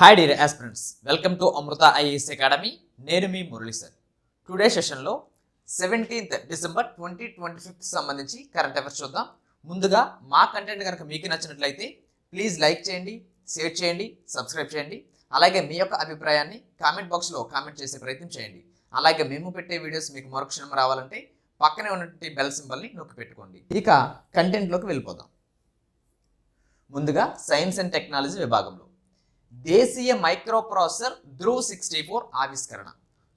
Hi dear aspirants welcome to Amrita IAS academy నేను మీ Murali sir. Today సెషన్లో seventeenth December twenty twenty fifth సంబంధించి current affairs చూద్దాం. ముందుగా మా కంటెంట్ కనుక మీకు నచ్చినట్లయితే ప్లీజ్ లైక్ చేయండి షేర్ చేయండి సబ్స్క్రైబ్ చేయండి. అలాగే మీ యొక్క అభిప్రాయాన్ని కామెంట్ బాక్స్లో కామెంట్ చేసే ప్రయత్నం చేయండి. అలాగే మేము పెట్టే వీడియోస్ మీకు మరుక్షణం రావాలంటే పక్కనే ఉన్నటువంటి బెల్ సింబల్ని నొక్కి పెట్టుకోండి. ఇక కంటెంట్లోకి వెళ్ళిపోదాం. ముందుగా సైన్స్ అండ్ టెక్నాలజీ విభాగంలో. దేశీయ microprocessor Dhruv sixty four ఆవిష్కరణ.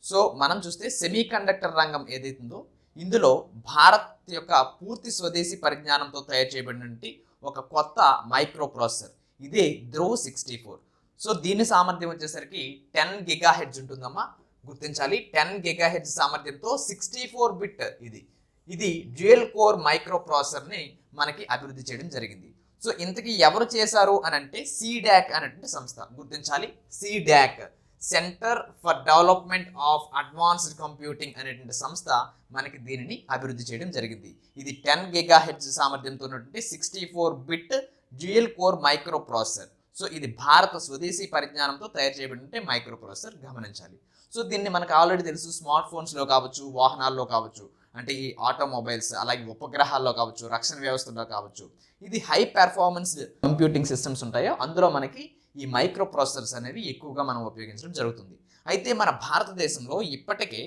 సో మనం చూస్తే సెమీ కండక్టర్ రంగం ఏదైతుందో ఇందులో భారత్ యొక్క పూర్తి స్వదేశీ పరిజ్ఞానంతో తయారు చేయబడినటువంటి ఒక కొత్త మైక్రో ప్రాసెసర్ ఇదే ధ్రువ్ సిక్స్టీ ఫోర్. సో దీని సామర్థ్యం వచ్చేసరికి టెన్ గిగా హెడ్జ్ ఉంటుందమ్మా. గుర్తించాలి టెన్ గిగా హెడ్జ్ సామర్థ్యంతో సిక్స్టీ ఫోర్ బిట్ ఇది. ఇది డ్యూయల్ కోర్ మైక్రో ప్రాసెసర్ని మనకి అభివృద్ధి చేయడం జరిగింది. సో ఇంతకీ ఎవరు చేశారు అని అంటే సిడాక్ అనేటువంటి సంస్థ. గుర్తించాలి. CDAC centre for development of advanced computing అనేటువంటి సంస్థ మనకి దీనిని అభివృద్ధి చేయడం జరిగింది. ఇది టెన్ గిగా హెడ్జ్ సామర్థ్యంతో ఉన్నటువంటి sixty four bit dual core microprocessor so ఇది భారత స్వదేశీ పరిజ్ఞానంతో తయారు చేయబడింటే మైక్రో ప్రాసెసర్ గమనించాలి. సో దీన్ని మనకు ఆల్రెడీ తెలుసు స్మార్ట్ ఫోన్స్లో కావచ్చు వాహనాల్లో కావచ్చు అంటే ఈ ఆటోమొబైల్స్ అలాగే ఉపగ్రహాల్లో కావచ్చు రక్షణ వ్యవస్థలో కావచ్చు. ఇది హై పెర్ఫార్మెన్స్ కంప్యూటింగ్ సిస్టమ్స్ ఉంటాయో అందులో మనకి ఈ మైక్రో ప్రాసెసర్స్ అనేవి ఎక్కువగా మనం ఉపయోగించడం జరుగుతుంది. అయితే మన భారతదేశంలో ఇప్పటికే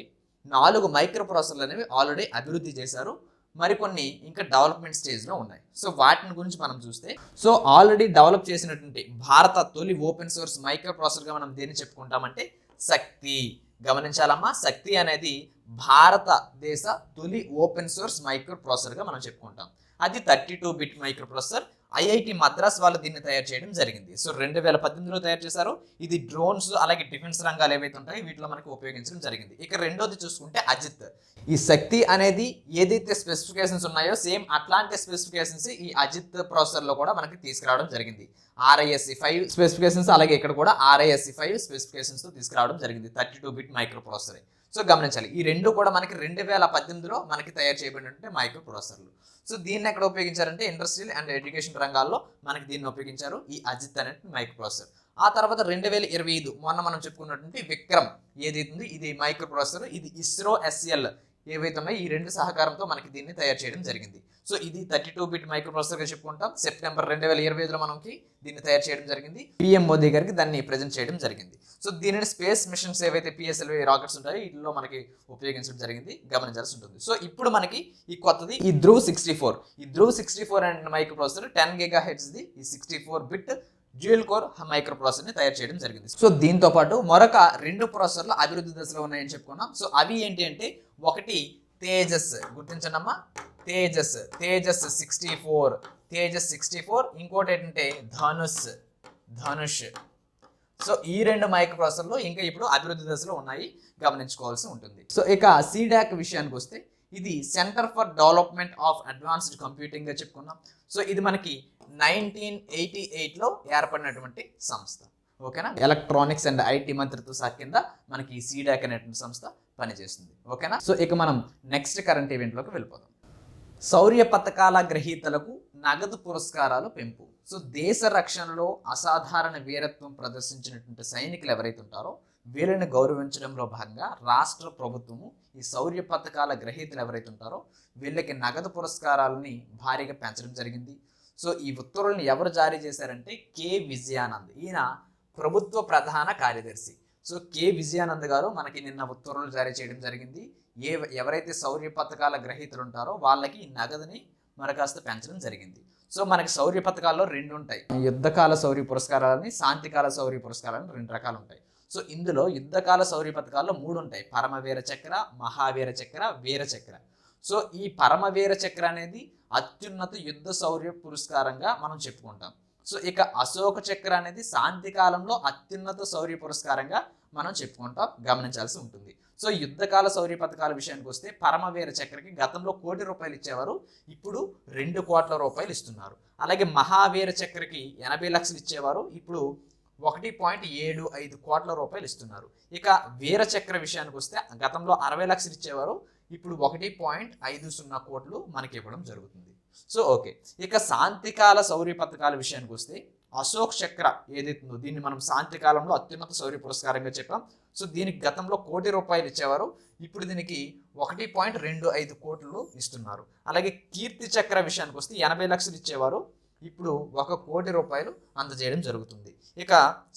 నాలుగు మైక్రో ప్రాసెసర్లు అనేవి ఆల్రెడీ అభివృద్ధి చేశారు. మరికొన్ని ఇంకా డెవలప్మెంట్ స్టేజ్లో ఉన్నాయి. సో వాటిని గురించి మనం చూస్తే సో ఆల్రెడీ డెవలప్ చేసినటువంటి భారత తొలి ఓపెన్ సోర్స్ మైక్రో ప్రాసెసర్గా మనం దేన్ని చెప్పుకుంటామంటే శక్తి. గమనించాలమ్మా శక్తి అనేది భారతదేశ తొలి ఓపెన్ సోర్స్ మైక్రో ప్రాసెసర్గా మనం చెప్పుకుంటాం. అది thirty two bit microprocessor IIT Madras వాళ్ళు దీన్ని తయారు చేయడం జరిగింది. సో రెండు వేల పద్దెనిమిదిలో తయారు చేశారు. ఇది డ్రోన్స్ అలాగే డిఫెన్స్ రంగాలు ఏవైతే ఉంటాయో వీటిలో మనకి ఉపయోగించడం జరిగింది. ఇక రెండోది చూసుకుంటే అజిత్. ఈ శక్తి అనేది ఏదైతే స్పెసిఫికేషన్స్ ఉన్నాయో సేమ్ అట్లాంటి స్పెసిఫికేషన్స్ ఈ అజిత్ ప్రాసెసర్లో కూడా మనకి తీసుకురావడం జరిగింది. ఆర్ఐఎస్సి ఫైవ్ స్పెసిఫికేషన్స్ అలాగే ఇక్కడ కూడా ఆర్ఐఎస్సి ఫైవ్ స్పెసిఫికేషన్స్తో తీసుకురావడం జరిగింది. Thirty two bit microprocessor so గమనించాలి. ఈ రెండు కూడా మనకి రెండు వేల పద్దెనిమిదిలో మనకి తయారు చేయబడినటువంటి మైక్రో ప్రాసెసర్లు సో దీన్ని ఎక్కడ ఉపయోగించారంటే ఇండస్ట్రియల్ అండ్ ఎడ్యుకేషన్ రంగాల్లో మనకి దీన్ని ఉపయోగించారు ఈ అజిత్ అనే మైక్రో ప్రాసెసర్ ఆ తర్వాత రెండు వేల ఇరవై ఐదు మొన్న మనం చెప్పుకున్నటువంటి విక్రమ్ ఏదైతుంది ఇది మైక్రో ప్రాసెసర్ ఇది ఇస్రో ఎస్ఎల్ ఏవైతే ఉన్నాయో ఈ రెండు సహకారంతో మనకి దీన్ని తయారు చేయడం జరిగింది. సో ఇది థర్టీ టూ బిట్ మైక్రో ప్రాసెసర్గా చెప్పుకుంటాం. సెప్టెంబర్ రెండు వేల ఇరవై ఐదులో మనకి దీన్ని తయారు చేయడం జరిగింది. పిఎం మోదీ గారికి దాన్ని ప్రజెంట్ చేయడం జరిగింది. సో దీనిని స్పేస్ మిషన్స్ ఏవైతే పిఎస్ఎల్వి రాకెట్స్ ఉంటాయో వీటిలో మనకి ఉపయోగించడం జరిగింది గమనించాల్సి ఉంటుంది. సో ఇప్పుడు మనకి ఈ కొత్తది ఈ ధ్రువ్ సిక్స్టీ ఫోర్. ఈ Dhruv sixty four and microprocessor ten giga హెడ్స్ది ఈ sixty four bit dual core micro ప్రాసెసర్ని తయారు చేయడం జరిగింది. సో దీంతో పాటు మరొక రెండు ప్రాసెసర్లు అభివృద్ధి దశలో ఉన్నాయని చెప్పుకున్నాం. సో అవి ఏంటి అంటే ఒకటి Tejas గుర్తించండమ్మా. Tejas Tejas sixty four Tejas sixty four ఇంకోటి ఏంటంటే ధనుష్. ధనుష్ సో ఈ రెండు మైక్రో ప్రాసెసర్లు ఇంకా ఇప్పుడు అభివృద్ధి దశలో ఉన్నాయి గమనించుకోవాల్సి ఉంటుంది. సో ఇక సీడాక్ విషయానికి వస్తే ఇది centre for development of advanced కంప్యూటింగ్గా చెప్పుకున్నాం. సో ఇది మనకి నైన్టీన్ ఎయిటీ ఎయిట్లో ఏర్పడినటువంటి సంస్థ. ఓకేనా? ఎలక్ట్రానిక్స్ అండ్ ఐటీ మంత్రిత్వ శాఖ కింద మనకి సీడాక్ అనేటువంటి సంస్థ పనిచేస్తుంది. ఓకేనా? సో ఇక మనం నెక్స్ట్ కరెంట్ ఈవెంట్లోకి వెళ్ళిపోదాం. శౌర్య పథకాల గ్రహీతలకు నగదు పురస్కారాలు పెంపు. సో దేశ రక్షణలో అసాధారణ వీరత్వం ప్రదర్శించినటువంటి సైనికులు ఎవరైతే ఉంటారో వీళ్ళని గౌరవించడంలో భాగంగా రాష్ట్ర ప్రభుత్వము ఈ శౌర్య పథకాల గ్రహీతలు ఎవరైతే ఉంటారో వీళ్ళకి నగదు పురస్కారాలని భారీగా పెంచడం జరిగింది. సో ఈ ఉత్తర్వులను ఎవరు జారీ చేశారంటే కె. విజయానంద్. ఈయన ప్రభుత్వ ప్రధాన కార్యదర్శి. So K. విజయానంద్ గారు మనకి నిన్న ఉత్తర్వులు జారీ చేయడం జరిగింది. ఏ ఎవరైతే శౌర్య పథకాల గ్రహీతలు ఉంటారో వాళ్ళకి ఈ నగదుని మరకాస్త పెంచడం జరిగింది. సో మనకి శౌర్య పథకాల్లో రెండు ఉంటాయి యుద్ధకాల శౌర్య పురస్కారాలని శాంతికాల శౌర్య పురస్కారాలని రెండు రకాలు ఉంటాయి సో ఇందులో యుద్ధకాల శౌర్య పథకాల్లో మూడు ఉంటాయి పరమవీర చక్ర మహావీర చక్ర వీర చక్ర. సో ఈ పరమవీర చక్ర అనేది అత్యున్నత యుద్ధ శౌర్య పురస్కారంగా మనం చెప్పుకుంటాం. సో ఇక అశోక చక్ర అనేది శాంతి కాలంలో అత్యున్నత శౌర్య పురస్కారంగా మనం చెప్పుకుంటాం. గమనించాల్సి ఉంటుంది. సో యుద్ధకాల శౌర్య పథకాల విషయానికి వస్తే పరమవీర చక్రకి గతంలో కోటి రూపాయలు ఇచ్చేవారు. ఇప్పుడు రెండు కోట్ల రూపాయలు ఇస్తున్నారు. అలాగే మహావీర చక్రకి ఎనభై లక్షలు ఇచ్చేవారు. ఇప్పుడు ఒకటి పాయింట్ ఏడు ఐదు కోట్ల రూపాయలు ఇస్తున్నారు. ఇక వీర చక్ర విషయానికి వస్తే గతంలో అరవై లక్షలు ఇచ్చేవారు. ఇప్పుడు ఒకటి పాయింట్ ఐదు సున్నా కోట్లు మనకి ఇవ్వడం జరుగుతుంది. So okay. ఇక శాంతికాల శౌర్య పథకాల విషయానికి వస్తే అశోక్ చక్ర ఏదైతుందో దీన్ని మనం శాంతి కాలంలో అత్యున్నత శౌర్య పురస్కారంగా చెప్పాం. సో దీనికి గతంలో కోటి రూపాయలు ఇచ్చేవారు. ఇప్పుడు దీనికి ఒకటి పాయింట్ రెండు ఐదు కోట్లు ఇస్తున్నారు. అలాగే కీర్తి చక్ర విషయానికి వస్తే ఎనభై లక్షలు ఇచ్చేవారు. ఇప్పుడు ఒక కోటి రూపాయలు అందజేయడం జరుగుతుంది. ఇక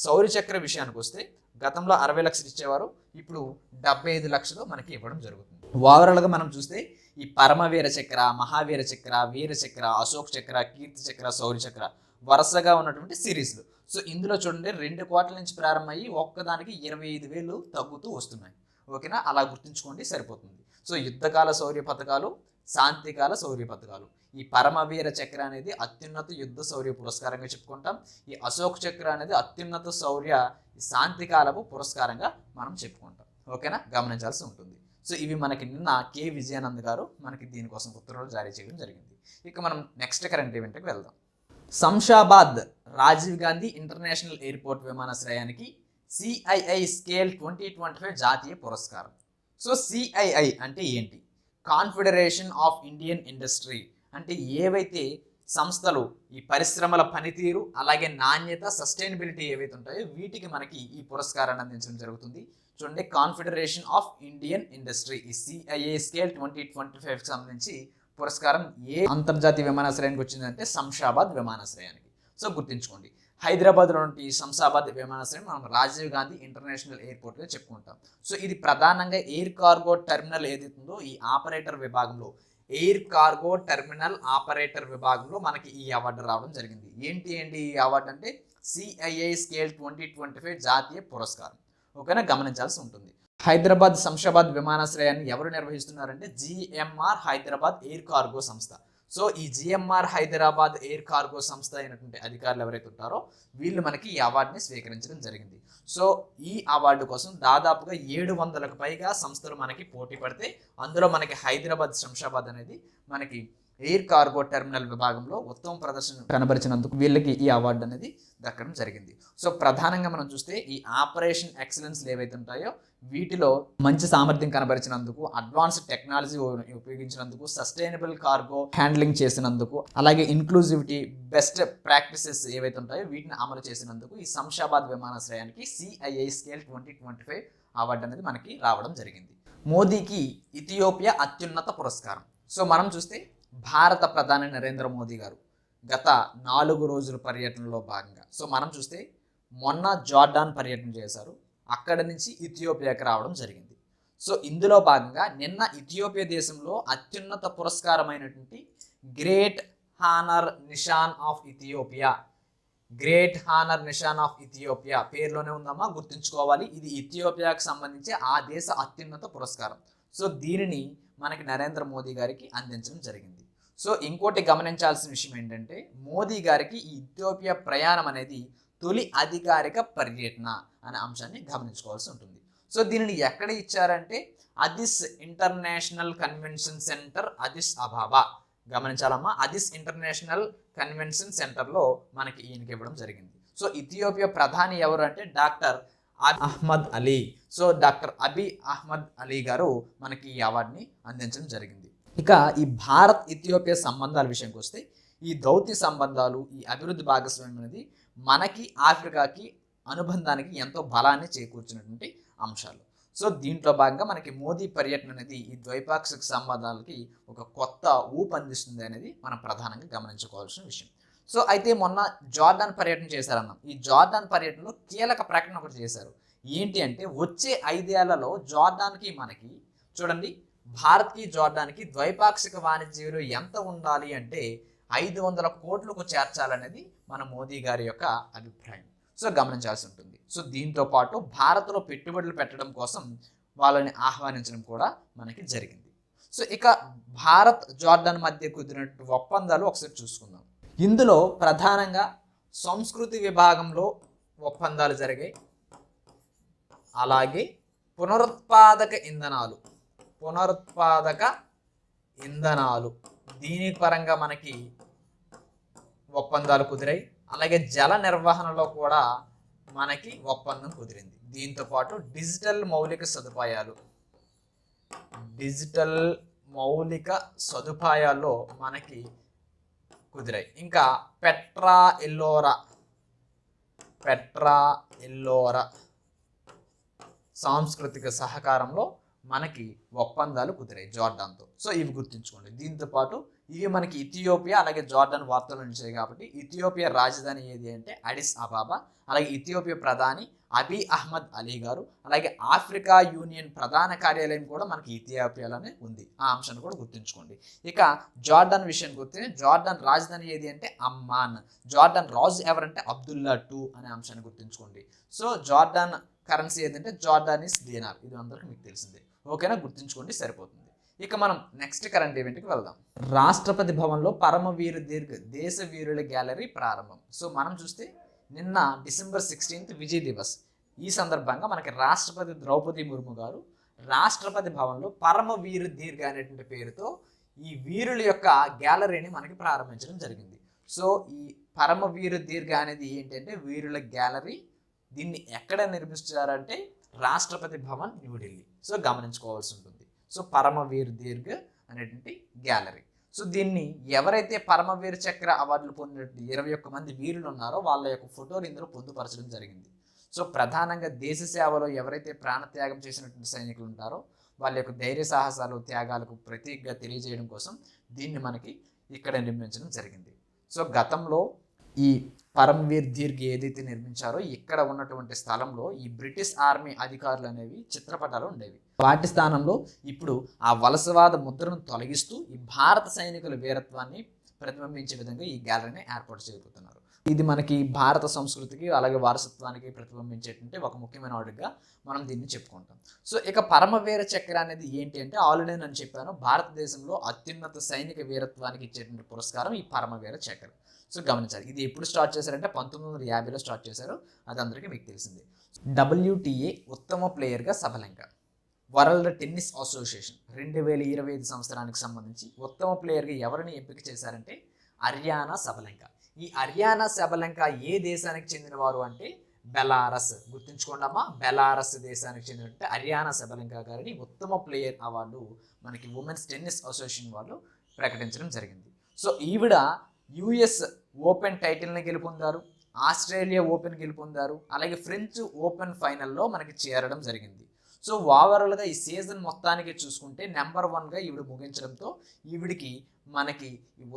శౌర్య చక్ర విషయానికి వస్తే గతంలో అరవై లక్షలు ఇచ్చేవారు. ఇప్పుడు డెబ్బై ఐదు లక్షలు మనకి ఇవ్వడం జరుగుతుంది. ఓవరాల్గా మనం చూస్తే ఈ పరమవీర చక్ర మహావీర చక్ర వీర చక్ర అశోక్ చక్ర కీర్తి చక్ర శౌర్య చక్ర వరుసగా ఉన్నటువంటి సిరీస్లు. సో ఇందులో చూడండి రెండు కోట్ల నుంచి ప్రారంభమయ్యి ఒక్కదానికి ఇరవై ఐదు వేలు తగ్గుతూ వస్తున్నాయి. ఓకేనా? అలా గుర్తుంచుకోండి సరిపోతుంది. సో యుద్ధకాల శౌర్య పథకాలు శాంతికాల శౌర్య పథకాలు. ఈ పరమవీర చక్ర అనేది అత్యున్నత యుద్ధ శౌర్య పురస్కారంగా చెప్పుకుంటాం. ఈ అశోక్ చక్ర అనేది అత్యున్నత శౌర్య శాంతికాలపు పురస్కారంగా మనం చెప్పుకుంటాం. ఓకేనా? గమనించాల్సి ఉంటుంది. సో ఇవి మనకి నిన్న కే విజయానంద్ గారు మనకి దీనికోసం ఉత్తర్వులు జారీ చేయడం జరిగింది. ఇక మనం నెక్స్ట్ కరెంట్ ఈవెంట్కి వెళ్దాం. శంషాబాద్ రాజీవ్ గాంధీ ఇంటర్నేషనల్ ఎయిర్పోర్ట్ విమానాశ్రయానికి CII scale twenty twenty five జాతీయ పురస్కారం. సో సిఐఐ అంటే ఏంటి? కాన్ఫెడరేషన్ ఆఫ్ ఇండియన్ ఇండస్ట్రీ అంటే ఏవైతే సంస్థలు ఈ పరిశ్రమల పనితీరు అలాగే నాణ్యత సస్టైనబిలిటీ ఏవైతే ఉంటాయో వీటికి మనకి ఈ పురస్కారాన్ని అందించడం జరుగుతుంది. చూడండి కాన్ఫెడరేషన్ ఆఫ్ ఇండియన్ ఇండస్ట్రీ ఈ సిఐఏ స్కేల్ ట్వంటీ ట్వంటీ ఫైవ్కి సంబంధించి పురస్కారం ఏ అంతర్జాతీయ విమానాశ్రయానికి వచ్చిందంటే శంషాబాద్ విమానాశ్రయానికి. సో గుర్తుంచుకోండి హైదరాబాద్లో ఉన్న ఈ శంషాబాద్ విమానాశ్రయం మనం రాజీవ్ గాంధీ ఇంటర్నేషనల్ ఎయిర్పోర్ట్గా చెప్పుకుంటాం. సో ఇది ప్రధానంగా ఎయిర్ కార్గో టెర్మినల్ ఏదైతుందో ఈ ఆపరేటర్ విభాగంలో ఎయిర్ కార్గో టెర్మినల్ ఆపరేటర్ విభాగంలో మనకి ఈ అవార్డు రావడం జరిగింది. ఏంటి ఏంటి ఈ అవార్డు అంటే CII scale twenty twenty five జాతీయ పురస్కారం. ఓకేనా? గమనించాల్సి ఉంటుంది. హైదరాబాద్ శంషాబాద్ విమానాశ్రయాన్ని ఎవరు నిర్వహిస్తున్నారంటే జిఎంఆర్ హైదరాబాద్ ఎయిర్ కార్గో సంస్థ. సో ఈ జిఎంఆర్ హైదరాబాద్ ఎయిర్ కార్గో సంస్థ అయినటువంటి అధికారులు ఎవరైతే ఉంటారో వీళ్ళు మనకి ఈ అవార్డుని స్వీకరించడం జరిగింది. సో ఈ అవార్డు కోసం దాదాపుగా ఏడు వందలకు పైగా సంస్థలు మనకి పోటీ పడితే అందులో మనకి హైదరాబాద్ శంషాబాద్ అనేది మనకి ఎయిర్ కార్గో టెర్మినల్ విభాగంలో ఉత్తమ ప్రదర్శన కనబరిచినందుకు వీళ్ళకి ఈ అవార్డు అనేది దక్కడం జరిగింది. సో ప్రధానంగా మనం చూస్తే ఈ ఆపరేషన్ ఎక్సలెన్స్ ఏవైతే ఉంటాయో వీటిలో మంచి సామర్థ్యం కనబరిచినందుకు అడ్వాన్స్డ్ టెక్నాలజీ ఉపయోగించినందుకు సస్టైనబుల్ కార్గో హ్యాండ్లింగ్ చేసినందుకు అలాగే ఇన్క్లూజివిటీ బెస్ట్ ప్రాక్టీసెస్ ఏవైతే ఉంటాయో వీటిని అమలు చేసినందుకు ఈ శంషాబాద్ విమానాశ్రయానికి CII scale twenty twenty five award అనేది మనకి రావడం జరిగింది. మోదీకి ఇథియోపియా అత్యున్నత పురస్కారం. సో మనం చూస్తే భారత ప్రధాని నరేంద్ర మోదీ గారు గత నాలుగు రోజుల పర్యటనలో భాగంగా. సో మనం చూస్తే మొన్న జార్డాన్ పర్యటన చేశారు. అక్కడ నుంచి ఇథియోపియాకి రావడం జరిగింది. సో ఇందులో భాగంగా నిన్న ఇథియోపియా దేశంలో అత్యున్నత పురస్కారమైనటువంటి great honour Nishan of Ethiopia. Great honour Nishan of Ethiopia పేరులోనే ఉందమ్మా గుర్తుంచుకోవాలి. ఇది ఇథియోపియాకి సంబంధించి ఆ దేశ అత్యున్నత పురస్కారం. సో దీనిని మనకి నరేంద్ర మోదీ గారికి అందించడం జరిగింది. సో ఇంకోటి గమనించాల్సిన విషయం ఏంటంటే మోదీ గారికి ఈ ఇథియోపియా ప్రయాణం అనేది తొలి అధికారిక పర్యటన అనే అంశాన్ని గమనించుకోవాల్సి ఉంటుంది. సో దీనిని ఎక్కడ ఇచ్చారంటే Addis international convention centre Addis Ababa. గమనించాలమ్మా Addis international convention సెంటర్లో మనకి ఈయనకి ఇవ్వడం జరిగింది. సో ఇథియోపియా ప్రధాని ఎవరు అంటే doctor Ahmed Ali. So doctor Abiy Ahmed Ali garu మనకి ఈ అవార్డుని అందించడం జరిగింది. ఇక ఈ భారత్ ఇథియోపియా సంబంధాల విషయంకి వస్తే ఈ దౌత్య సంబంధాలు ఈ అభివృద్ధి భాగస్వామ్యం అనేది మనకి ఆఫ్రికాకి అనుబంధానికి ఎంతో బలాన్ని చేకూర్చినటువంటి అంశాలు. సో దీంట్లో భాగంగా మనకి మోదీ పర్యటన అనేది ఈ ద్వైపాక్షిక సంబంధాలకి ఒక కొత్త ఊపు అందిస్తుంది అనేది మనం ప్రధానంగా గమనించుకోవాల్సిన విషయం. సో అయితే మొన్న జార్డాన్ పర్యటన చేశారన్నాం ఈ జార్డాన్ పర్యటనలో కీలక ప్రకటన ఒకటి చేశారు. ఏంటి అంటే వచ్చే ఐదేళ్ళలో జార్డాన్కి మనకి చూడండి భారత్కి జార్డాన్కి ద్వైపాక్షిక వాణిజ్యంలో ఎంత ఉండాలి అంటే ఐదు వందల కోట్లకు చేర్చాలనేది మన మోదీ గారి యొక్క అభిప్రాయం. సో గమనించాల్సి ఉంటుంది. సో దీంతో పాటు భారత్లో పెట్టుబడులు పెట్టడం కోసం వాళ్ళని ఆహ్వానించడం కూడా మనకి జరిగింది. సో ఇక భారత్ జార్డన్ మధ్య కుదిరినట్టు ఒప్పందాలు ఒకసారి చూసుకుందాం. ఇందులో ప్రధానంగా సంస్కృతి విభాగంలో ఒప్పందాలు జరిగాయి. అలాగే పునరుత్పాదక ఇంధనాలు. పునరుత్పాదక ఇంధనాలు. దీని పరంగా మనకి ఒప్పందాలు కుదిరాయి. అలాగే జల నిర్వహణలో కూడా మనకి ఒప్పందం కుదిరింది. దీంతో పాటు డిజిటల్ మౌలిక సదుపాయాలు. డిజిటల్ మౌలిక సదుపాయాల్లో మనకి కుదిరాయి. ఇంకా పెట్రా ఎల్లోరా. పెట్రా ఎల్లోరా. సాంస్కృతిక సహకారంలో మనకి ఒప్పందాలు కుదిరాయి జార్డాన్తో. సో ఇవి గుర్తుంచుకోండి. దీంతో పాటు ఇవి మనకి ఇథియోపియా అలాగే జార్డాన్ వార్తలు నిలిచాయి కాబట్టి ఇథియోపియా రాజధాని ఏది అంటే అడిస్ అబాబా అలాగే ఇథియోపియా ప్రధాని అబీ అహ్మద్ అలీ గారు అలాగే ఆఫ్రికా యూనియన్ ప్రధాన కార్యాలయం కూడా మనకి ఇథియోపియాలోనే ఉంది. ఆ అంశాన్ని కూడా గుర్తుంచుకోండి. ఇక జార్డాన్ విషయానికి వస్తే జార్డాన్ రాజధాని ఏది అంటే అమ్మాన్ జార్డాన్ రాజు ఎవరంటే అబ్దుల్లా టూ అనే అంశాన్ని గుర్తుంచుకోండి. సో జార్డాన్ కరెన్సీ ఏదంటే జార్డానిస్ దీనార్. ఇది అందరికీ మీకు తెలిసిందే. ఓకేనా? గుర్తుంచుకోండి సరిపోతుంది. ఇక మనం నెక్స్ట్ కరెంట్ ఈవెంట్కి వెళ్దాం. రాష్ట్రపతి భవన్లో పరమవీర దీర్ఘ దేశ వీరుల గ్యాలరీ ప్రారంభం. సో మనం చూస్తే నిన్న డిసెంబర్ సిక్స్టీన్త్ విజయ్ దివస్. ఈ సందర్భంగా మనకి రాష్ట్రపతి ద్రౌపది ముర్ము గారు రాష్ట్రపతి భవన్లో పరమవీర దీర్ఘ అనేటువంటి పేరుతో ఈ వీరుల యొక్క గ్యాలరీని మనకి ప్రారంభించడం జరిగింది. సో ఈ పరమవీర దీర్ఘ అనేది ఏంటంటే వీరుల గ్యాలరీ. దీన్ని ఎక్కడ నిర్మించారంటే రాష్ట్రపతి భవన్ న్యూఢిల్లీ సో గమనించుకోవాల్సి ఉంటుంది. సో పరమవీర్ దీర్ఘ అనేటువంటి గ్యాలరీ. సో దీన్ని ఎవరైతే పరమవీర్ చక్ర అవార్డులు పొందినటువంటి ఇరవై ఒక్క మంది వీరులు ఉన్నారో వాళ్ళ యొక్క ఫోటోలు ఇందులో పొందుపరచడం జరిగింది. సో ప్రధానంగా దేశ సేవలో ఎవరైతే ప్రాణత్యాగం చేసినటువంటి సైనికులు ఉంటారో వాళ్ళ యొక్క ధైర్య సాహసాలు త్యాగాలకు ప్రతీకగా తెలియజేయడం కోసం దీన్ని మనకి ఇక్కడ నిర్మించడం జరిగింది. సో గతంలో ఈ పరమ్వీర్ దీర్ఘ్ ఏదైతే నిర్మించారో ఇక్కడ ఉన్నటువంటి స్థలంలో ఈ బ్రిటిష్ ఆర్మీ అధికారులు అనేవి చిత్రపటాలు ఉండేవి. వాటి స్థానంలో ఇప్పుడు ఆ వలసవాద ముద్రను తొలగిస్తూ ఈ భారత సైనికుల వీరత్వాన్ని ప్రతిబింబించే విధంగా ఈ గ్యాలరీని ఏర్పాటు చేయబోతున్నారు. ఇది మనకి భారత సంస్కృతికి అలాగే వారసత్వానికి ప్రతిబింబించేటువంటి ఒక ముఖ్యమైన అడుగుగా మనం దీన్ని చెప్పుకుంటాం. సో ఇక పరమవీర చక్ర అనేది ఏంటి అంటే ఆల్రెడీ నేను చెప్పాను. భారతదేశంలో అత్యున్నత సైనిక వీరత్వానికి ఇచ్చేటువంటి పురస్కారం ఈ పరమవీర చక్ర. సో గమనించాలి. ఇది ఎప్పుడు స్టార్ట్ చేశారంటే పంతొమ్మిది వందల యాభైలో స్టార్ట్ చేశారు. అది అందరికీ మీకు తెలిసింది. డబ్ల్యూటీఏ ఉత్తమ ప్లేయర్గా సబలంక వరల్డ్ టెన్నిస్ అసోసియేషన్ రెండు వేల ఇరవై ఐదు సంవత్సరానికి సంబంధించి ఉత్తమ ప్లేయర్గా ఎవరిని ఎంపిక చేశారంటే హర్యానా సబలంక ఈ హర్యానా సబలంక ఏ దేశానికి చెందినవారు అంటే బెలారస్. గుర్తుంచుకోండమ్మా బెలారస్ దేశానికి చెందినట్టు హర్యానా సబలంక గారిని ఉత్తమ ప్లేయర్ అవార్డు మనకి ఉమెన్స్ టెన్నిస్ అసోసియేషన్ వాళ్ళు ప్రకటించడం జరిగింది. సో ఈవిడ యుఎస్ ఓపెన్ టైటిల్ని గెలుపొందారు ఆస్ట్రేలియా ఓపెన్ గెలుపొందారు అలాగే ఫ్రెంచ్ ఓపెన్ ఫైనల్లో మనకి చేరడం జరిగింది. సో ఓవరాల్గా ఈ సీజన్ మొత్తానికి చూసుకుంటే నెంబర్ వన్గా ఈవిడ ముగించడంతో ఈవిడికి మనకి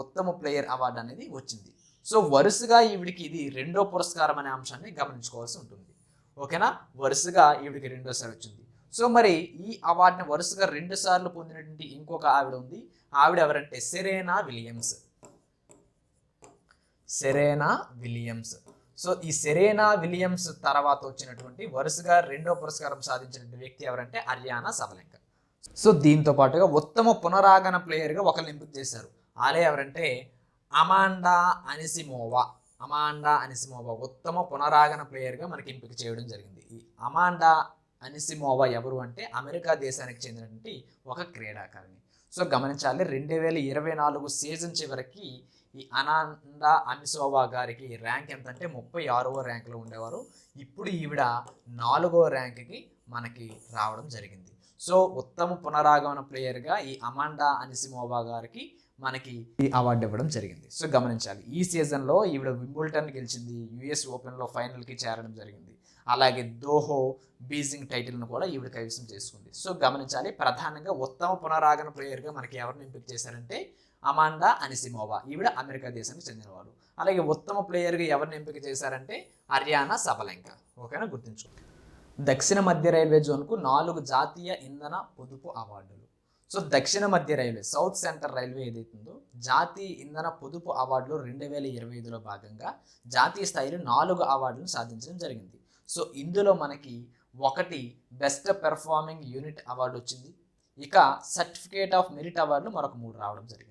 ఉత్తమ ప్లేయర్ అవార్డు అనేది వచ్చింది. సో వరుసగా ఈవిడికి ఇది రెండో పురస్కారం అనే అంశాన్ని గమనించుకోవాల్సి ఉంటుంది. ఓకేనా? వరుసగా ఈవిడికి రెండోసారి వచ్చింది. సో మరి ఈ అవార్డుని వరుసగా రెండు సార్లు పొందినటువంటి ఇంకొక ఆవిడ ఉంది. ఆవిడ ఎవరంటే Serena Williams. Serena Williams so ఈ సెరేనా విలియమ్స్ తర్వాత వచ్చినటువంటి వరుసగా రెండో పురస్కారం సాధించినటువంటి వ్యక్తి ఎవరంటే అరియానా సబలంక సో దీంతో పాటుగా ఉత్తమ పునరాగన ప్లేయర్గా ఒకరిని ఎంపిక చేశారు. ఆలే ఎవరంటే అమాండా అనిసిమోవా అమాండా అనిసిమోవా ఉత్తమ పునరాగన ప్లేయర్గా మనకి ఎంపిక చేయడం జరిగింది. ఈ అమాండా అనిసిమోవా ఎవరు అంటే అమెరికా దేశానికి చెందినటువంటి ఒక క్రీడాకారిణి. సో గమనించాలి రెండు వేల ఇరవై నాలుగు సీజన్ చివరికి ఈ అనాండా అమిసోవా గారికి ర్యాంక్ ఎంత అంటే ముప్పై ఆరవ ర్యాంకులో ఉండేవారు. ఇప్పుడు ఈవిడ నాలుగో ర్యాంక్కి మనకి రావడం జరిగింది. సో ఉత్తమ పునరాగమన ప్లేయర్గా ఈ అమాండా అనిసిమోవా గారికి మనకి ఈ అవార్డు ఇవ్వడం జరిగింది. సో గమనించాలి. ఈ సీజన్లో ఈవిడ వింబుల్టన్ గెలిచింది యుఎస్ ఓపెన్లో ఫైనల్కి చేరడం జరిగింది. అలాగే దోహో బీజింగ్ టైటిల్ను కూడా ఈవిడ కైవసం చేసుకుంది. సో గమనించాలి. ప్రధానంగా ఉత్తమ పునరాగమన ప్లేయర్గా మనకి ఎవరిని ఎంపిక చేశారంటే అమాండా అనిసిమోవా ఈవిడ అమెరికా దేశానికి చెందినవారు అలాగే ఉత్తమ ప్లేయర్గా ఎవరిని ఎంపిక చేశారంటే హర్యానా సబలంక. ఓకేనా? గుర్తించు దక్షిణ మధ్య రైల్వే జోన్కు నాలుగు జాతీయ ఇంధన పొదుపు అవార్డులు. సో దక్షిణ మధ్య రైల్వే సౌత్ సెంటర్ రైల్వే ఏదైతుందో జాతీయ ఇంధన పొదుపు అవార్డులు రెండు వేల ఇరవై ఐదులో భాగంగా జాతీయ స్థాయిలో నాలుగు అవార్డులను సాధించడం జరిగింది. సో ఇందులో మనకి ఒకటి బెస్ట్ పెర్ఫార్మింగ్ యూనిట్ అవార్డు వచ్చింది. ఇక సర్టిఫికేట్ ఆఫ్ మెరిట్ అవార్డులు మరొక మూడు రావడం జరిగింది.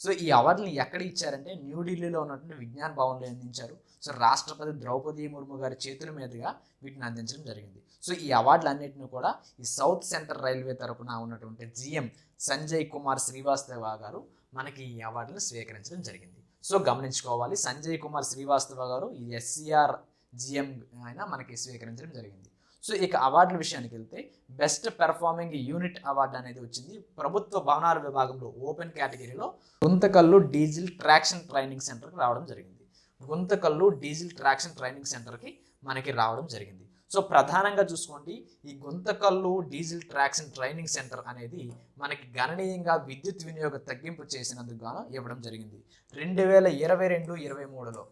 సో ఈ అవార్డులు ఎక్కడ ఇచ్చారంటే న్యూఢిల్లీలో ఉన్నటువంటి విజ్ఞాన్ భవన్లో అందించారు. సో రాష్ట్రపతి ద్రౌపది ముర్ము గారి చేతుల మీదుగా వీటిని అందించడం జరిగింది. సో ఈ అవార్డులు అన్నింటినీ కూడా ఈ సౌత్ సెంట్రల్ రైల్వే తరపున ఉన్నటువంటి జిఎం సంజయ్ కుమార్ శ్రీవాస్తవ గారు మనకి ఈ అవార్డును స్వీకరించడం జరిగింది. సో గమనించుకోవాలి సంజయ్ కుమార్ శ్రీవాస్తవ గారు ఈ ఎస్సీఆర్ జిఎం అయినా మనకి స్వీకరించడం జరిగింది. సో ఇక అవార్డుల విషయానికి వెళ్తే బెస్ట్ పెర్ఫార్మింగ్ యూనిట్ అవార్డు అనేది వచ్చింది. ప్రభుత్వ భవనాల విభాగంలో ఓపెన్ కేటగిరీలో గుంతకల్లు డీజిల్ ట్రాక్షన్ ట్రైనింగ్ సెంటర్కి రావడం జరిగింది. గుంతకల్లు డీజిల్ ట్రాక్షన్ ట్రైనింగ్ సెంటర్కి మనకి రావడం జరిగింది. సో ప్రధానంగా చూసుకోండి ఈ Guntakal diesel traction training centre అనేది మనకి గణనీయంగా విద్యుత్ వినియోగ తగ్గింపు చేసినందుకు గాను ఇవ్వడం జరిగింది. రెండు వేల ఇరవై రెండు ఇరవై మూడులో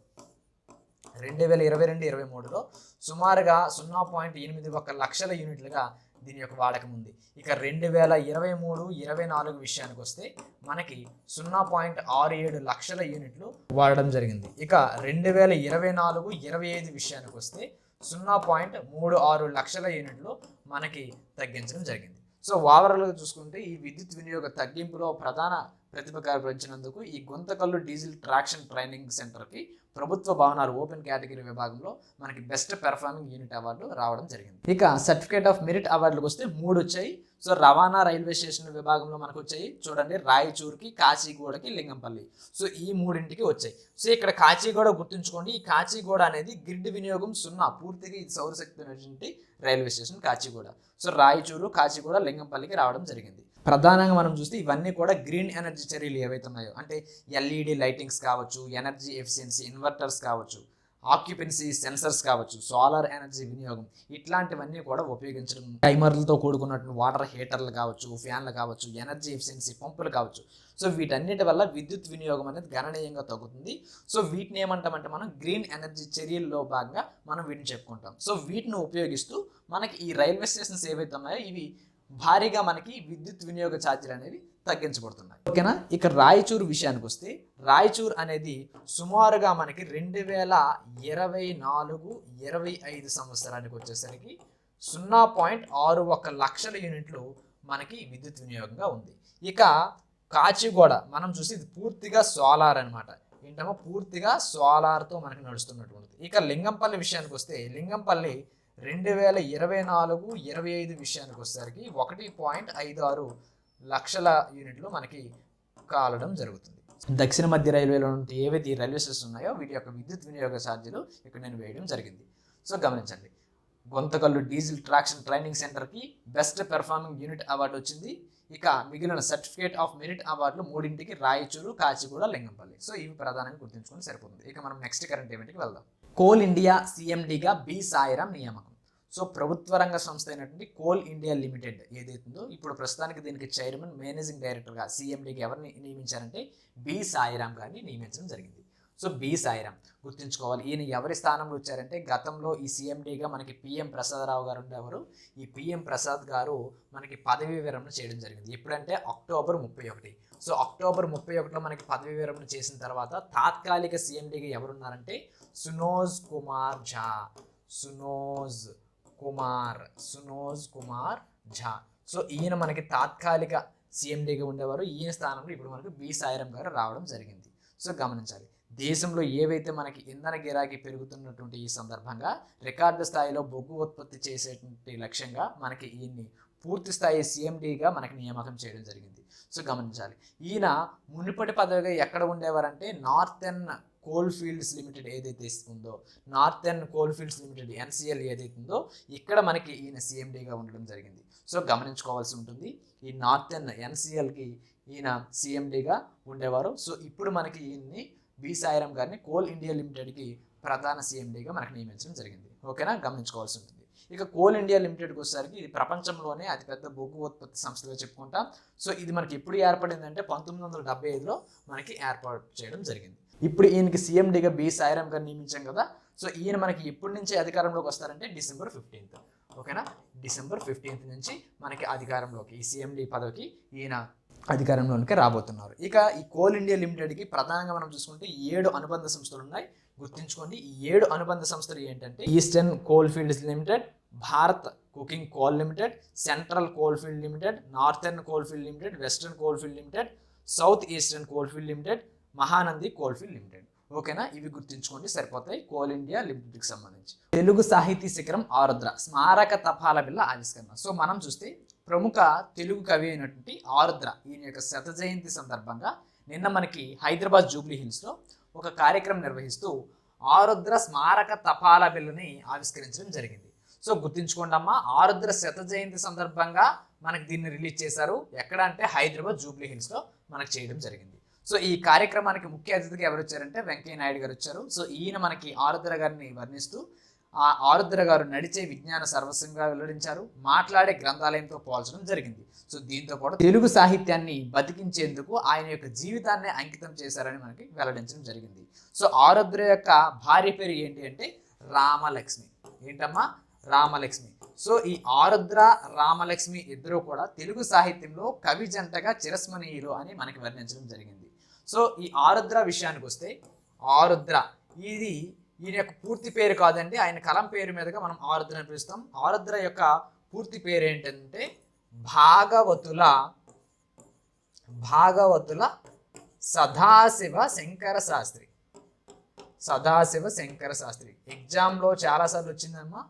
రెండు వేల ఇరవై రెండు ఇరవై మూడులో సుమారుగా సున్నా పాయింట్ ఎనిమిది ఒక లక్షల యూనిట్లుగా దీని యొక్క వాడకం ఉంది. ఇక రెండు వేల ఇరవై మూడు ఇరవై నాలుగు విషయానికి వస్తే మనకి సున్నా పాయింట్ ఆరు ఏడు లక్షల యూనిట్లు వాడడం జరిగింది. ఇక రెండు వేల ఇరవై నాలుగు ఇరవై ఐదు విషయానికి వస్తే సున్నా పాయింట్ మూడు ఆరు లక్షల యూనిట్లు మనకి తగ్గించడం జరిగింది. సో ఓవరాల్గా చూసుకుంటే ఈ విద్యుత్ వినియోగ తగ్గింపులో ప్రధాన ప్రతిభ కనపరిచినందుకు ఈ గుంతకల్లు డీజిల్ ట్రాక్షన్ ట్రైనింగ్ సెంటర్కి ప్రభుత్వ భవనాలు ఓపెన్ కేటగిరీ విభాగంలో మనకి బెస్ట్ పెర్ఫార్మింగ్ యూనిట్ అవార్డు రావడం జరిగింది. ఇక సర్టిఫికేట్ ఆఫ్ మెరిట్ అవార్డులకు వస్తే మూడు వచ్చాయి. సో రవాణా రైల్వే స్టేషన్ విభాగంలో మనకు వచ్చాయి. చూడండి రాయచూర్కి కాచిగూడకి లింగంపల్లి. సో ఈ మూడింటికి వచ్చాయి. సో ఇక్కడ కాచిగూడ గుర్తుంచుకోండి. ఈ కాచిగూడ అనేది గ్రిడ్ వినియోగం సున్నా. పూర్తిగా ఇది సౌరశక్తి railway station Kacheguda. So Raichur Kacheguda లింగంపల్లికి రావడం జరిగింది. ప్రధానంగా మనం చూస్తే ఇవన్నీ కూడా గ్రీన్ ఎనర్జీ చర్యలు ఏవైతే ఉన్నాయో అంటే ఎల్ఈడి లైటింగ్స్ కావచ్చు ఎనర్జీ ఎఫిషియన్సీ ఇన్వర్టర్స్ కావచ్చు ఆక్యుపెన్సీ సెన్సర్స్ కావచ్చు సోలార్ ఎనర్జీ వినియోగం ఇట్లాంటివన్నీ కూడా ఉపయోగించడం టైమర్లతో కూడుకున్నటువంటి వాటర్ హీటర్లు కావచ్చు ఫ్యాన్లు కావచ్చు ఎనర్జీ ఎఫిషియన్సీ పంపులు కావచ్చు. సో వీటన్నిటి వల్ల విద్యుత్ వినియోగం అనేది గణనీయంగా తగ్గుతుంది. సో వీటిని ఏమంటామంటే మనం గ్రీన్ ఎనర్జీ చర్యల్లో భాగంగా మనం వీటిని చెప్పుకుంటాం. సో వీటిని ఉపయోగిస్తూ మనకి ఈ రైల్వే స్టేషన్స్ ఏవైతే ఉన్నాయో ఇవి భారీగా మనకి విద్యుత్ వినియోగ ఛార్జీలు అనేవి తగ్గించబడుతున్నాయి. ఓకేనా? ఇక రాయచూరు విషయానికి వస్తే రాయచూర్ అనేది సుమారుగా మనకి రెండు వేల ఇరవై నాలుగు ఇరవై ఐదు సంవత్సరానికి వచ్చేసరికి సున్నా పాయింట్ ఆరు ఒక లక్షల యూనిట్లు మనకి విద్యుత్ వినియోగంగా ఉంది. ఇక కాచిగూడ మనం చూసి ఇది పూర్తిగా సోలార్ అనమాట ఏంటమ్మో? పూర్తిగా సోలార్తో మనకి నడుస్తున్నటువంటిది. ఇక లింగంపల్లి విషయానికి వస్తే లింగంపల్లి రెండు వేల ఇరవై నాలుగు ఇరవై ఐదు విషయానికి వచ్చేసరికి ఒకటి పాయింట్ ఐదు ఆరు లక్షల యూనిట్లు మనకి కాలడం జరుగుతుంది. దక్షిణ మధ్య రైల్వేలో ఉంటే ఏవైతే ఈ రైల్వే స్టేషన్ ఉన్నాయో వీటి యొక్క విద్యుత్ వినియోగ ఛార్జీలు ఇక్కడ నేను వేయడం జరిగింది. సో గమనించండి గొంతకల్లు డీజిల్ ట్రాక్షన్ ట్రైనింగ్ సెంటర్కి బెస్ట్ పెర్ఫార్మింగ్ యూనిట్ అవార్డు వచ్చింది. ఇక మిగిలిన సర్టిఫికేట్ ఆఫ్ మెరిట్ అవార్డులు మూడింటికి రాయచూరు కాచిగూడ లింగంపల్లి. సో ఇవి ప్రధానంగా గుర్తుంచుకొని సరిపోతుంది. ఇక మనం నెక్స్ట్ కరెంట్ ఈవెంట్కి వెళ్దాం. కోల్ ఇండియా సిఎండిగా బి సాయిరామ్ నియామకం. సో ప్రభుత్వ రంగ సంస్థ అయినటువంటి కోల్ ఇండియా లిమిటెడ్ ఏదైతుందో ఇప్పుడు ప్రస్తుతానికి దీనికి చైర్మన్ మేనేజింగ్ డైరెక్టర్గా సీఎండీకి ఎవరిని నియమించారంటే బి సాయిరామ్ గారిని నియమించడం జరిగింది. So B Sairam. గుర్తుంచుకోవాలి ఈయన ఎవరి స్థానంలో వచ్చారంటే గతంలో ఈ సీఎండీగా మనకి పిఎం ప్రసాదరావు గారు ఉండేవారు. ఈ పిఎం ప్రసాద్ గారు మనకి పదవీ విరమణ చేయడం జరిగింది. ఎప్పుడంటే అక్టోబర్ ముప్పై ఒకటి. సో అక్టోబర్ ముప్పై ఒకటిలో మనకి పదవీ విరమణ చేసిన తర్వాత తాత్కాలిక సీఎండీగా ఎవరున్నారంటే సునోజ్ కుమార్ ఝా. సునోజ్ కుమార్ సునోజ్ కుమార్ ఝా. సో ఈయన మనకి తాత్కాలిక సీఎండీగా ఉండేవారు. ఈయన స్థానంలో ఇప్పుడు మనకు బి సాయిరామ్ గారు రావడం జరిగింది. సో గమనించాలి. దేశంలో ఏవైతే మనకి ఇంధన గిరాకీ పెరుగుతున్నటువంటి ఈ సందర్భంగా రికార్డు స్థాయిలో బొగ్గు ఉత్పత్తి చేసేటువంటి లక్ష్యంగా మనకి ఈయన్ని పూర్తి స్థాయి సీఎండీగా మనకి నియామకం చేయడం జరిగింది. సో గమనించాలి. ఈయన మునుపటి పదవిగా ఎక్కడ ఉండేవారంటే నార్థెన్ కోల్ ఫీల్డ్స్ లిమిటెడ్ ఏదైతే ఉందో northern coal fields limited NCL ఏదైతే ఉందో ఇక్కడ మనకి ఈయన సీఎండీగా ఉండడం జరిగింది. సో గమనించుకోవాల్సి ఉంటుంది. ఈ నార్థెన్ ఎన్సిఎల్కి ఈయన సీఎండీగా ఉండేవారు. సో ఇప్పుడు మనకి ఈయన్ని బి సాయిరాం గారిని కోల్ ఇండియా లిమిటెడ్కి ప్రధాన సీఎండీగా మనకి నియమించడం జరిగింది. ఓకేనా? గమనించుకోవాల్సి ఉంటుంది. ఇక కోల్ ఇండియా లిమిటెడ్కి వచ్చేసరికి ఇది ప్రపంచంలోనే అతిపెద్ద బొగ్గు ఉత్పత్తి సంస్థగా చెప్పుకుంటాం. సో ఇది మనకి ఎప్పుడు ఏర్పడిందంటే పంతొమ్మిది వందల డెబ్బై ఐదులో మనకి ఏర్పాటు చేయడం జరిగింది. ఇప్పుడు ఈయనకి సీఎండీగా బి సాయిరాం గారు నియమించాం కదా. సో ఈయన మనకి ఎప్పటి నుంచి అధికారంలోకి వస్తారంటే డిసెంబర్ ఫిఫ్టీన్త్. ఓకేనా? డిసెంబర్ ఫిఫ్టీన్త్ నుంచి మనకి అధికారంలోకి ఈ సీఎండీ పదవికి ఈయన అధికారంలోనికి రాబోతున్నారు. ఇక ఈ కోల్ ఇండియా లిమిటెడ్కి ప్రధానంగా మనం చూసుకుంటే ఏడు అనుబంధ సంస్థలు ఉన్నాయి గుర్తుంచుకోండి ఈ ఏడు అనుబంధ సంస్థలు ఏంటంటే eastern coal fields limited Bharat coking coal limited central coal field limited northern coal field limited western coal field limited south eastern coal field limited Mahanandi coal field limited. ఓకేనా? ఇవి గుర్తుంచుకోండి సరిపోతాయి కోల్ ఇండియా లిమిటెడ్కి సంబంధించి. తెలుగు సాహితీ శిఖరం ఆరుద్ర స్మారక తపాల బిల్ల ఆవిష్కరణ. సో మనం చూస్తే ప్రముఖ తెలుగు కవి అయినటువంటి ఆరుద్ర. ఈయన యొక్క శత జయంతి సందర్భంగా నిన్న మనకి హైదరాబాద్ జూబ్లీ హిల్స్లో ఒక కార్యక్రమం నిర్వహిస్తూ ఆరుద్ర స్మారక తపాల బిల్లుని ఆవిష్కరించడం జరిగింది. సో గుర్తుంచుకోండి అమ్మా ఆరుద్ర శత జయంతి సందర్భంగా మనకు దీన్ని రిలీజ్ చేశారు. ఎక్కడ అంటే హైదరాబాద్ జూబ్లీ హిల్స్లో మనకు చేయడం జరిగింది. సో ఈ కార్యక్రమానికి ముఖ్య అతిథిగా ఎవరు వచ్చారంటే వెంకయ్య నాయుడు గారు వచ్చారు. సో ఈయన మనకి ఆరుద్ర గారిని వర్ణిస్తూ ఆ ఆరుద్ర గారు నడిచే విజ్ఞాన సర్వస్వంగా వెల్లడించారు. మాట్లాడే గ్రంథాలయంతో పోల్చడం జరిగింది. సో దీంతో కూడా తెలుగు సాహిత్యాన్ని బతికించేందుకు ఆయన యొక్క జీవితాన్ని అంకితం చేశారని మనకి వెల్లడించడం జరిగింది. సో ఆరుద్ర యొక్క భార్య పేరు ఏంటి అంటే రామలక్ష్మి. ఏంటమ్మా? రామలక్ష్మి. సో ఈ ఆరుద్ర రామలక్ష్మి ఇద్దరు కూడా తెలుగు సాహిత్యంలో కవి జంటగా చిరస్మనీయులు అని మనకి వర్ణించడం జరిగింది. సో ఈ ఆరుద్ర విషయానికి వస్తే ఆరుద్ర ఇది ఈయన యొక్క పూర్తి పేరు కాదండి. ఆయన కలం పేరు మీదుగా మనం ఆరుద్ర అని పిలుస్తాం. ఆరుద్ర యొక్క పూర్తి పేరు ఏంటంటే భాగవతుల భాగవతుల సదాశివ శంకర శాస్త్రి. సదాశివ శంకర శాస్త్రి. ఎగ్జామ్లో చాలాసార్లు వచ్చిందమ్మా.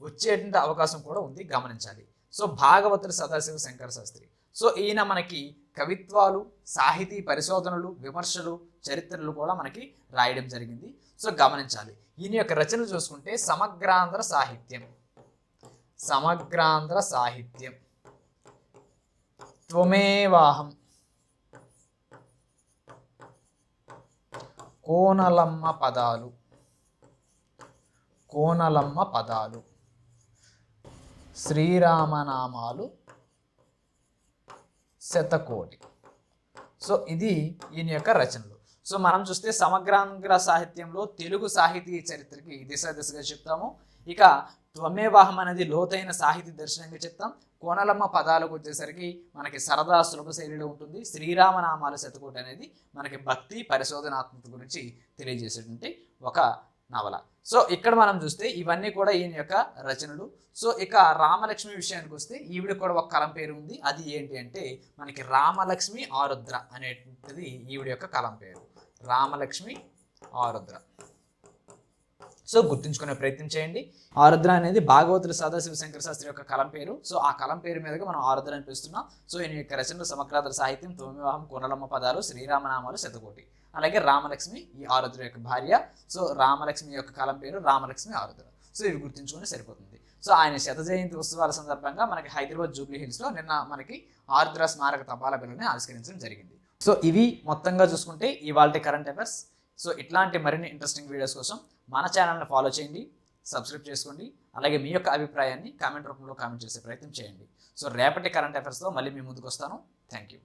వచ్చేటువంటి అవకాశం కూడా ఉంది. గమనించాలి. సో భాగవతుల సదాశివ శంకర శాస్త్రి. సో ఈయన మనకి కవిత్వాలు సాహితీ పరిశోధనలు విమర్శలు చరిత్రలు కూడా మనకి రాయడం జరిగింది. సో గమనించాలి. ఈయన యొక్క రచనలు చూసుకుంటే సమగ్రాంధ్ర సాహిత్యం. సమగ్రాంధ్ర సాహిత్యం. త్వమేవాహం. కోనలమ్మ పదాలు. కోనలమ్మ పదాలు. శ్రీరామనామాలు శతకోటి. సో ఇది ఈయన యొక్క రచనలు. సో మనం చూస్తే సమగ్రాంగ్ర సాహిత్యంలో తెలుగు సాహితీ చరిత్రకి దిశ దిశగా చెప్తాము. ఇక త్వమేవాహం అనేది లోతైన సాహితీ దర్శనంగా చెప్తాం. కోనలమ్మ పదాలకు వచ్చేసరికి మనకి సరదా సులభ శైలిలో ఉంటుంది. శ్రీరామనామాల శతకోటి అనేది మనకి భక్తి పరిశోధనాత్మక గురించి తెలియజేసేటువంటి ఒక నవల. సో ఇక్కడ మనం చూస్తే ఇవన్నీ కూడా ఈయన యొక్క రచనలు. సో ఇక రామలక్ష్మి విషయానికి వస్తే ఈవిడ కూడా ఒక కలం పేరు ఉంది. అది ఏంటి అంటే మనకి రామలక్ష్మి ఆరుద్ర అనేటువంటిది ఈవిడ యొక్క కలం పేరు. రామలక్ష్మి ఆరుద్ర. సో గుర్తుంచుకునే ప్రయత్నం చేయండి. ఆరుద్ర అనేది భాగవతుల సదాశివ శంకర శాస్త్రి యొక్క కలం పేరు. సో ఆ కలం పేరు మీదుగా మనం ఆరుద్ర అని పిలుస్తున్నాం. సో ఈయన యొక్క రచనలు సమగ్రాధర సాహిత్యం తోమివాహం కోనలమ్మ పదాలు శ్రీరామనామాలు శతకోటి. అలాగే రామలక్ష్మి ఈ ఆరుద్ర యొక్క భార్య. సో రామలక్ష్మి యొక్క కలం పేరు రామలక్ష్మి ఆరుద్ర. సో ఇవి గుర్తుంచుకుంటే సరిపోతుంది. సో ఆయన శత జయంతి ఉత్సవాల సందర్భంగా మనకి హైదరాబాద్ జూబ్లీ హిల్స్లో నిన్న మనకి ఆరుద్ర స్మారక తపాలా బిల్లుని ఆవిష్కరించడం జరిగింది. సో ఇవి మొత్తంగా చూసుకుంటే ఇవాళ కరెంట్ అఫైర్స్ సో ఇట్లాంటి మరిన్ని ఇంట్రెస్టింగ్ వీడియోస్ కోసం మన ఛానల్ని ఫాలో చేయండి సబ్స్క్రైబ్ చేసుకోండి అలాగే మీ యొక్క అభిప్రాయాన్ని కామెంట్ రూపంలో కామెంట్ చేసే ప్రయత్నం చేయండి. సో రేపటి కరెంట్ అఫైర్స్తో మళ్ళీ మీ ముందుకు వస్తాను. Thank you